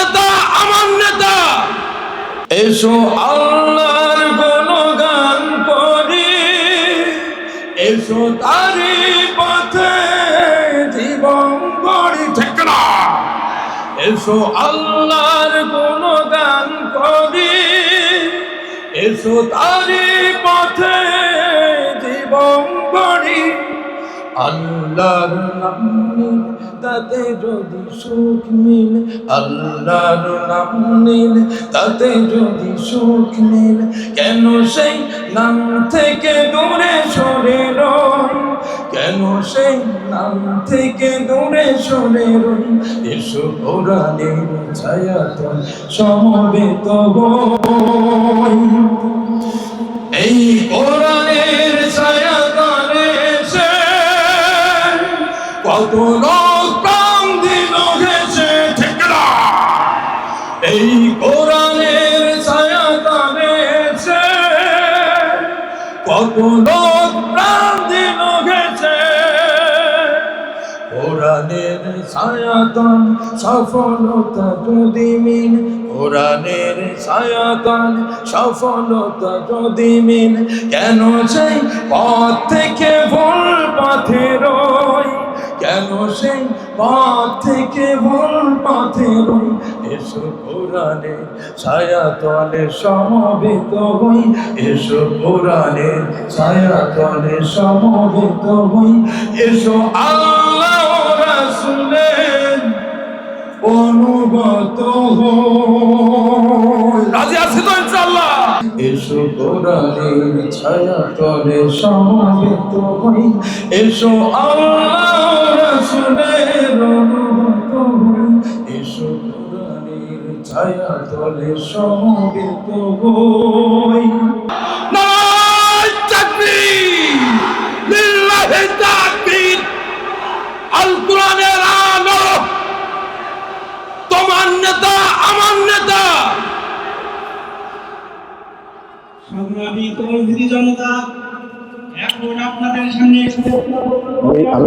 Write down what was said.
নেতা, আমার নেতা। এসো আল্লাহর গুণগান করি। এসো তারি পথে জীবন গড়ি। ঠেকড়া এসো আল্লাহর গুণগান করি। এসো তারি পথে জীবন গড়ি। আল্লাহর নাম নিন তাতে যদি সুখ মিল, আল্লাহর নাম নিন তাতে যদি সুখ মিল, কেন সেই নাম থেকে দূরে সরে রই? কেন সেই নাম থেকে দূরে সরে রই? এসো কোরআনের ছায়াতল সমবেত হই কত লোক প্রাণ দিল গেছে ঠিক এই কোরআনের ছায়াতলে এসে কত লোক প্রাণ দিল গেছে কোরআনের ছায়াতন সফলতা যদি মিন, কোরআনের ছায়াতন সফলতা যদি মিন, কেন সেই পথ সেই পথ থেকে ভুল পথে রই। এসো কোরআনে ছায়াতলে সমবেত হই। এসো কোরআনে ছায়াতলে সমবেত হই। এসো আল্লাহ রাসূলের অনুগত হই। রাজি আছে তো ইনশাআল্লাহ? এসো কোরআনের ছায়াতলে সমবেত হই। এসো আল্লাহ রাসূলের অনুগত হই। এসো কোরআনের ছায়াতলে সমবেত হই। তোমার নেতা সংগ্রামী তৌহিদি এখন আপনাদের সামনে আমি আমি